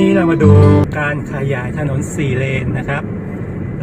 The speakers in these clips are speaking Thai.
นี้เรามาดูการขยายถนนสี่เลนนะครับ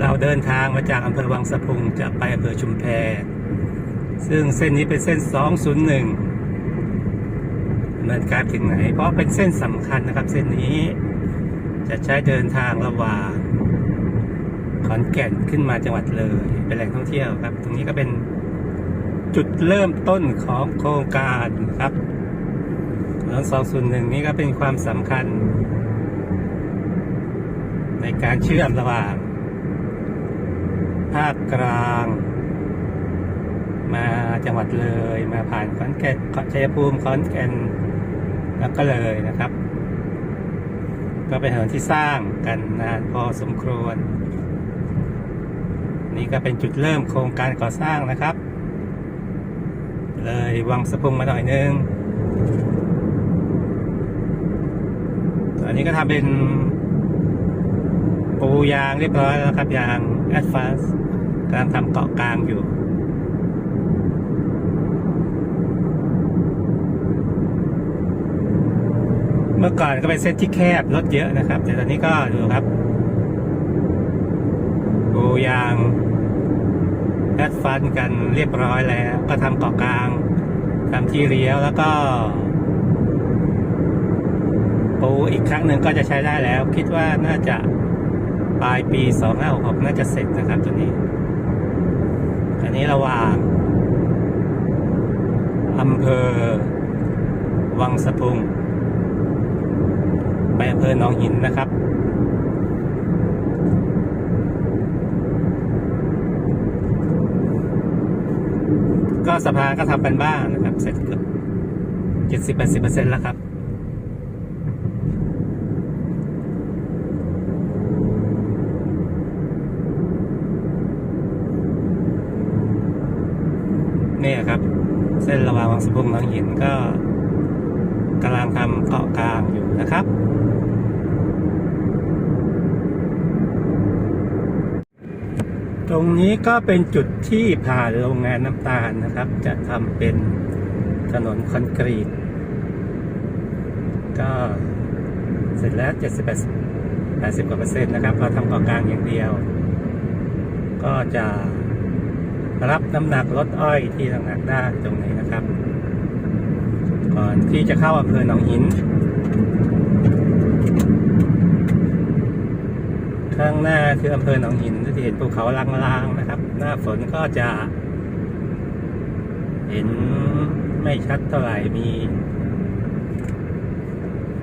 เราเดินทางมาจากอำเภอวังสะพุงจะไปอำเภอชุมแพ ซึ่งเส้นนี้เป็นเส้น 201ดำเนินการถึงไหน เพราะเป็นเส้นสำคัญนะครับ เส้นนี้จะใช้เดินทางระหว่างขอนแก่นขึ้นมาจังหวัดเลย เป็นแหล่งท่องเที่ยวครับ ตรงนี้ก็เป็นจุดเริ่มต้นของโครงการครับถนน201 นี้ก็เป็นความสำคัญ ในการเชื่อมระหว่างภาคกลาง มาจังหวัดเลยมาผ่านขอนแก่นชัยภูมิขอนแก่นแล้วก็เลยนะครับ ก็เป็นถนนที่สร้างกันนานพอสมควร นี่ก็เป็นจุดเริ่มโครงการก่อสร้างนะครับ เลยวังสะพุงมาหน่อยนึงอันนี้ก็ทำเป็น ปูยางเรียบร้อยแล้วครับ ยางแอดฟาสกำลังทำเกาะกลางอยู่เมื่อก่อนก็เป็นเส้นที่แคบรถเยอะนะครับ แต่ตอนนี้ก็ดูครับปูยางแอดฟันกันเรียบร้อยแล้ว ก็ทำเกาะกลางทำที่เลี้ยวแล้วก็ปูอีกครั้งหนึ่งก็จะใช้ได้แล้ว คิดว่าน่าจะ ปลายปี2566น่าจะเสร็จนะครับตัวนี้ อันนี้ระหว่างอำเภอ วังสะพุงไปอำเภอหนองหินนะครับก็สะพาก็ทำกันบ้างนะครับ เสร็จเกือบเจ็ดสิบแปดสิบเปอร์เซ็นต์แล้วครับ เนี่ยครับ เส้นระหว่างวังสะพุงหนองหินก็กำลังทำเกาะกลางอยู่นะครับ ตรงนี้ก็เป็นจุดที่ผ่านโรงงานน้ำตาลนะครับ จะทำเป็นถนนคอนกรีต ก็เสร็จแล้ว70 80กว่าเปอร์เซ็นต์นะครับ เราทำเกาะกลางอย่างเดียว ก็จะรับน้ำหนักรถอ้อยที่หนักได้ตรงนี้นะครับ ที่จะเข้าอำเภอหนองหิน ข้างหน้าคืออำเภอหนองหินที่เห็นภูเขาลางๆนะครับ หน้าฝนก็จะ เห็นไม่ชัดเท่าไหร่มี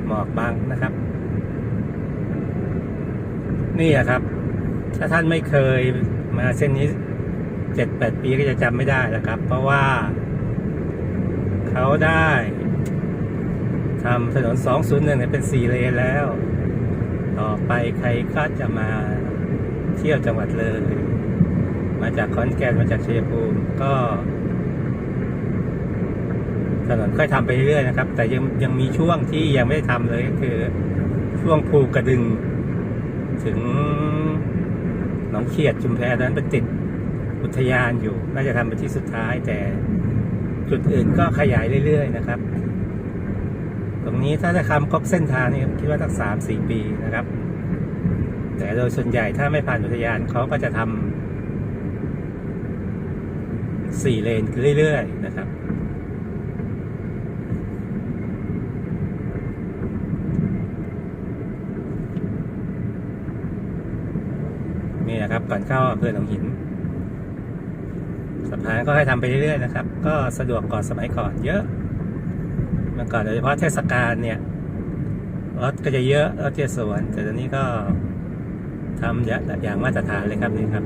หมอกบางนะครับ นี่อะครับ ถ้าท่านไม่เคยมาเส้นนี้เจ็ดแปดปีก็จะจำไม่ได้แล้วครับ เพราะว่า เขาได้ ทำถนน 201เนี่ยเป็น 4 เลนแล้ว ต่อไปใครก็จะมาเที่ยวจังหวัดเลย มาจากขอนแก่นมาจากเชัยภูมิก็ ถนนค่อยทำไปเรื่อยๆนะครับ แต่ยังยังมีช่วงที่ยังไม่ได้ทำเลยก็คือ ช่วงภูกระดึง ถึงหนองเขียดชุมแพนั้นไปติดอุทยานอยู่ น่าจะทำเป็นที่สุดท้ายแต่จุดอื่นก็ขยายเรื่อย ๆ นะครับ ตรงนี้ถ้าจะทำครบเส้นทางนี่คิดว่าตั้งสามสี่ปีนะครับ แต่โดยส่วนใหญ่ถ้าไม่ผ่านอุทยานเขาก็จะทำสี่เลนเรื่อยๆนะครับนี่นะครับก่อนเข้าอำเภอหนองหินสะพานก็ให้ทำไปเรื่อยๆนะครับ ก็สะดวกกว่าสมัยก่อนเยอะ มื่อก่อนโดยเฉพาะเทศกาลเนี่ยรถก็จะเยอะรถเที่ยวสวน แต่ตอนนี้ก็ทำเยอย่างมาตรฐานเลยครับนี่ครับ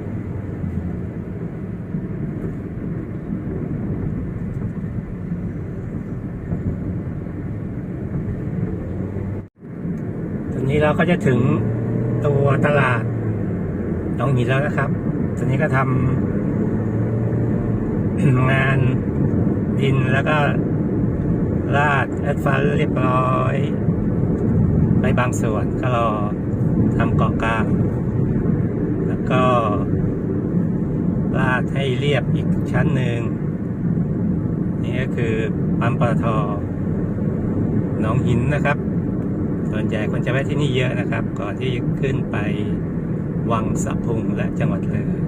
ตอนนี้เราก็จะถึงตัวตลาดหนองหินแล้วนะครับ ตอนนี้ก็ทำงานดินแล้วก็ ลาดแอดฟันเรียบร้อยไปบางส่วนก็รอทำเกาะกลางแล้วก็ ลาดให้เรียบอีกชั้นหนึ่งนี่ก็คือปั๊มปตทหนองหินนะครับ ส่วนใหญ่คนจะแวะที่นี่เยอะนะครับ ก่อนที่จะขึ้นไปวังสะพุงและจังหวัดเลย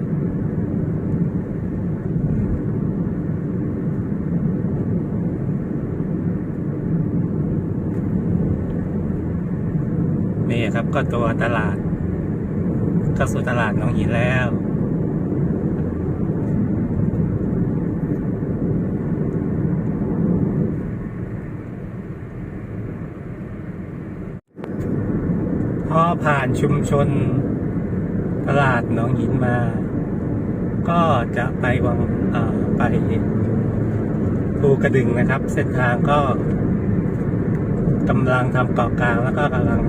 นี่ ครับก็ตัวตลาดเข้าสู่ตลาดหนองหินแล้ว พอผ่านชุมชนตลาดหนองหินมา ก็จะไปวังไปภูกระดึงนะครับ เส้นทางก็กำลังทำเกาะกลางแล้วก็กำลัง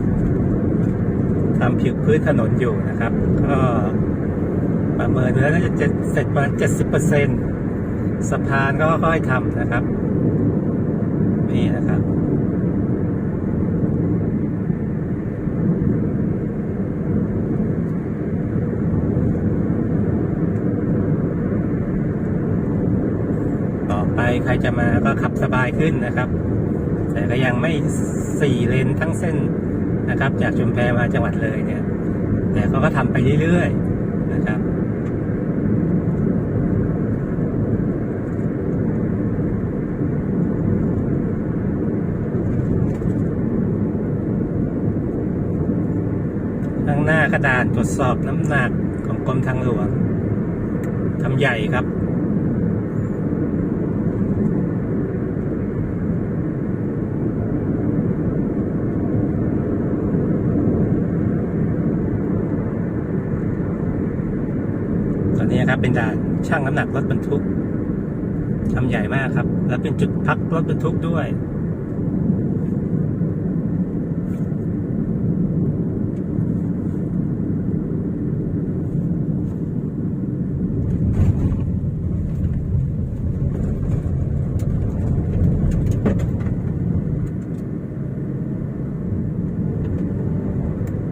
ทำผิวพื้นถนนอยู่นะครับ ก็ประเมินดูแล้วน่าจะเสร็จประมาณเจ็ดสิบเปอร์เซ็นสะพานก็ค่อยทำนะครับ นี่นะครับต่อไปใครจะมาก็ขับสบายขึ้นนะครับ แต่ก็ยังไม่สี่เลนทั้งเส้น นะครับ จากชุมแพมาจังหวัดเลยเนี่ยแต่เขาก็ทำไปเรื่อยๆนะครับข้างหน้ากระดานตรวจสอบน้ำหนักของกรมทางหลวงทำใหญ่ครับ นนี้ครับ เป็นด่านช่างน้ำหนักรถบรรทุกทำใหญ่มากครับ แล้วเป็นจุดพักรถบรรทุกด้วย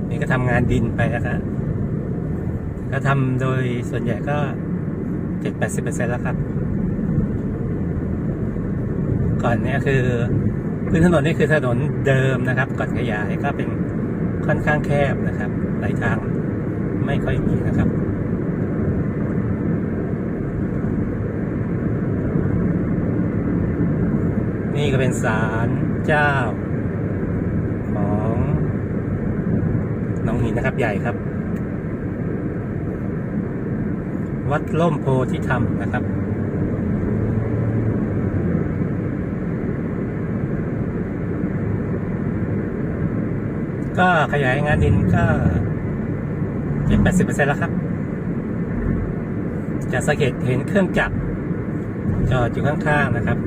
นี่ก็ทำงานดินไปนะครับ ก็ทำโดยส่วนใหญ่ก็เจ็ดแปดสิบเปอร์เซ็นแล้วครับ ก่อนเนี้ยคือพื้นถนนนี่คือถนนเดิมนะครับ ก่อนขยายก็เป็นค่อนข้างแคบนะครับหลายทางไม่ค่อยมีนะครับนี่ก็เป็นศาลเจ้า ของหน้องหินนะครับใหญ่ครับ วัดล่มโพธิธรรมนะครับก็ขยายงานดินก็เจ็ดแปดสิบเปอร์เซ็นแล้วครับ จะสังเกตเห็นเครื่องจักรจอดอยู่ข้างๆนะครับ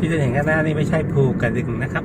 ที่จะเห็นข้างหน้านี่ไม่ใช่ภูกระดึงนะครับ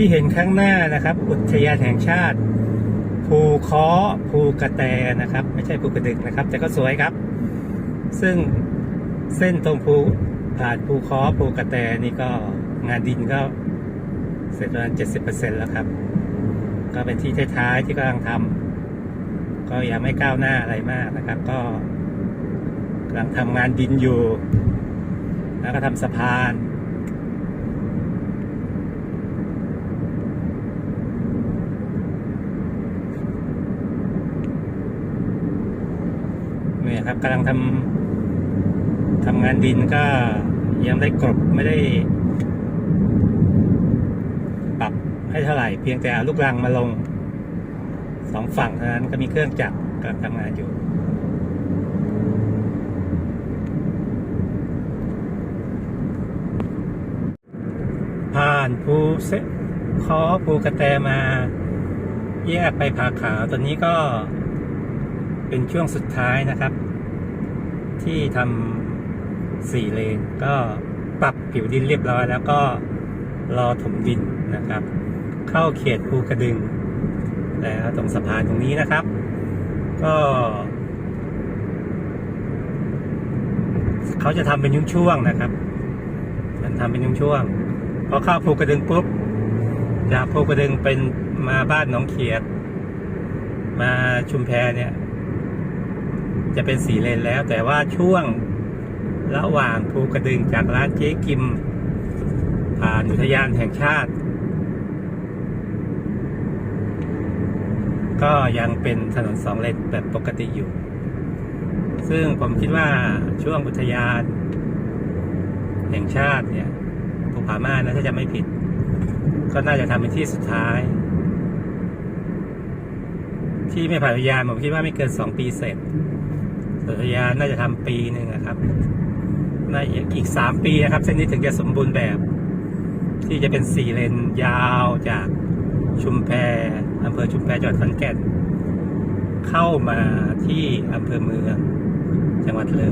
ที่เห็นข้างหน้านะครับ อุทยานแห่งชาติ ภูค้อภูกระแตนะครับ ไม่ใช่ภูกระดึกนะครับ แต่ก็สวยครับ ซึ่งเส้นตรงภูผ่านภูค้อภูกระแตนี่ก็งานดินก็เสร็จประมาณเจ็ดสิบเปอร์เซ็นแล้วครับ ก็เป็นที่ท้ายๆที่กำลังทำก็ยังไม่ก้าวหน้าอะไรมากนะครับ ก็กำลังทำงานดินอยู่ แล้วก็ทำสะพาน นะครับกำลังทำทำงานดินก็ยังได้กรบไม่ได้ ปรับให้เท่าไหร่ เพียงแต่เอาลูกรังมาลงสองฝั่งเท่านั้นก็มีเครื่องจักรกำลังทำงานอยู่ผ่านภูเซคอภูกระแตมา แยกไปผาขาวตอนนี้ก็ เป็นช่วงสุดท้ายนะครับ ที่ทำสี่เลน ก็ปรับผิวดินเรียบร้อย แล้วก็รอถมดินนะครับ เข้าเขตภูกระดึง แล้วตรงสะพานตรงนี้นะครับ ก็เขาจะทำเป็นยุ่งช่วงนะครับ มันทำเป็นยุ่งช่วง พอเข้าภูกระดึงปุ๊บ จากภูกระดึงเป็นมาบ้านหนองเขียด มาชุมแพเนี่ย จะเป็นสีเลนแล้ว แต่ว่าช่วงระหว่างภูกระดึงจากร้านเจ๊กิมผ่านอุทยานแห่งชาติ ก็ยังเป็นถนนสองเลนแบบปกติอยู่ ซึ่งผมคิดว่าช่วงอุทยาน แห่งชาติเนี่ยภูผาม่านนะถ้าจะไม่ผิด ก็น่าจะทำเป็นที่สุดท้าย ที่ไม่ผ่านอุทยานผมคิดว่าไม่เกินสองปีเสร็จ อุทยานน่าจะทำปีหนึ่งนะครับน่าอีกสามปีนะครับ เส้นนี้ถึงจะสมบูรณ์แบบ ที่จะเป็นสี่เลนยาวจากชุมแพอำเภอชุมแพจังหวัดขอนแก่น เข้ามาที่อำเภอเมืองจังหวัดเลย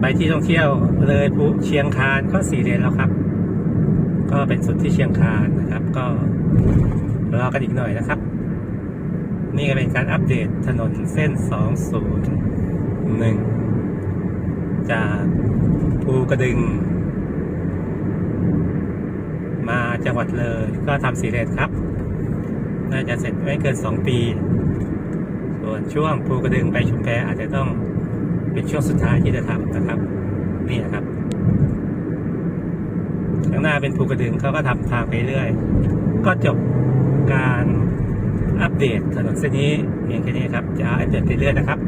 ไปที่ท่องเที่ยวเลยภูเชียงคานก็สี่เลนแล้วครับ ก็เป็นสุดที่เชียงคานนะครับ ก็รอกันอีกหน่อยนะครับ นี่ก็เป็นการอัปเดตถนนเส้น 201 จากภูกระดึง มาจังหวัดเลย ก็ทำสีเลนครับ น่าจะเสร็จไม่เกิน 2 ปี ส่วนช่วงภูกระดึงไปชุมแพอาจจะต้องเป็นช่วงสุดท้ายที่จะทำนะครับ นี่นะครับข้างหน้าเป็นภูกระดึงเขาก็ทำทางไปเรื่อย ก็จบการ อัปเดตถนนเส้นนี้เพียงแค่นี้ครับจะอัปเดตไปเรื่อยนะครับ